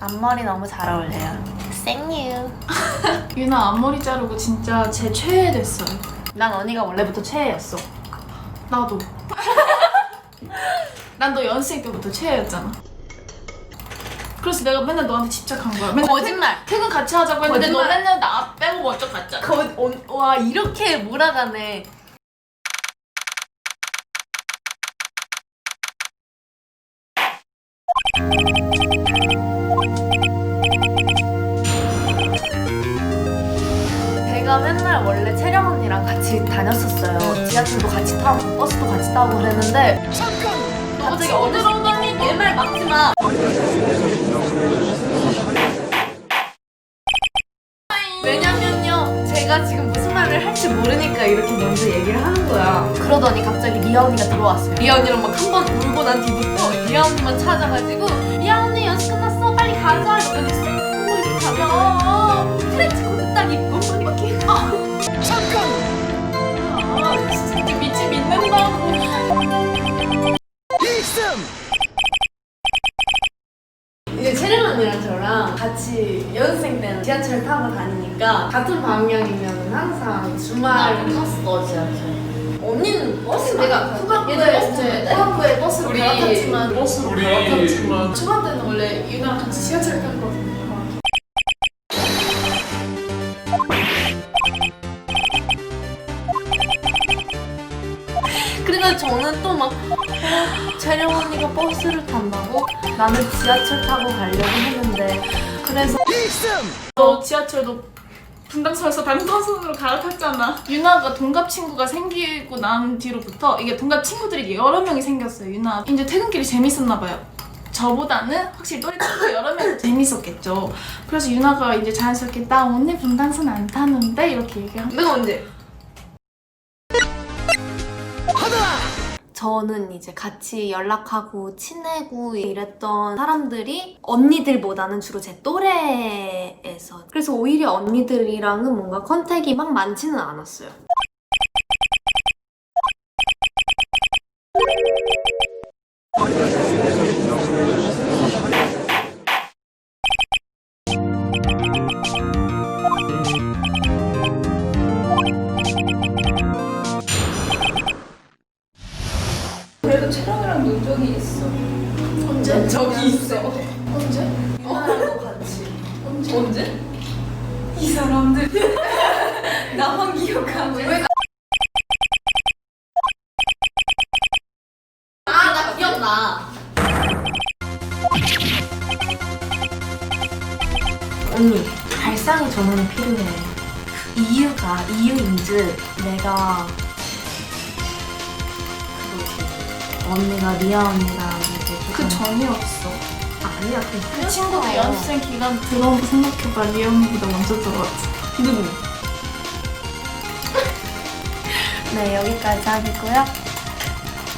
앞머리 너무 잘 어울려요. 생유. 유나 앞머리 자르고 진짜 제 최애 됐어요. 난 언니가 원래부터 최애였어. 나도. 난 너 연습생 때부터 최애였잖아. 그래서 내가 맨날 너한테 집착한 거야. 맨날 거짓말. 퇴근 같이 하자고 했는데 너 거짓말. 맨날 나 빼고 먼저 갔잖아. 거, 어, 와 이렇게 몰아가네. 언니랑 같이 다녔었어요. 지하철도 같이 타고 버스도 같이 타고 그랬는데 갑자기 어느 정도니 내말 막지 마. 왜냐면요 제가 지금 무슨 말을 할지 모르니까 이렇게 먼저 얘기를 하는 거야 그러더니 갑자기 리아 언니가 들어왔어요 리아 언니랑 막 한 번 울고 난 뒤부터 리아 언니만 찾아가지고 리아 언니 연습 끝났어 빨리 가자 하고 이렇게 가면 이제 채령 언니랑 저랑 같이 연습생 때는 지하철 타고 다니니까 같은 방향이면 항상 주말 탔어 지하철. 언니는 버스 내가 후반부에 이제 후반부에 버스를 우리 갈아탔지만 버스로 우리- 갈아탔지만 초반 때는 원래 유나랑 같이 지하철 탔거든요. 저는 또막 어, 채령 언니가 버스를 탄다고? 나는 지하철 타고 가려고 했는데 그래서 너 지하철도 분당선에서 단선으로 갈아탔잖아. 유나가 동갑 친구가 생기고 난 뒤로부터 이게 동갑 친구들이 여러 명이 생겼어요. 유나 이제 퇴근길이 재밌었나 봐요. 저보다는 확실히 또래 친구 여러 명이 재밌었겠죠. 그래서 유나가 이제 자연스럽게 나 오늘 분당선 안 타는데 이렇게 얘기하면 내가 언제? 저는 이제 같이 연락하고 친해고 이랬던 사람들이 언니들보다는 주로 제 또래에서 그래서 오히려 언니들이랑은 뭔가 컨택이 막 많지는 않았어요. 그래도 채령이랑 논 적이 있어. 언제? 적이 있어. 언제? 유나랑도 같이. 언제? 언제? 이 사람들 나만 기억하고 왜 아, 나 기억나. 언니, 발상의 전환이 필요해. 그 이유가, 이유인즉 내가 언니가 리아 언니랑 이제 그 전이었어. 아니야, 그, 그 친구도 연습생 기간 들어온 거 생각해봐. 리언니보다 먼저 들어왔지. 누구? 네, 여기까지 하겠고요.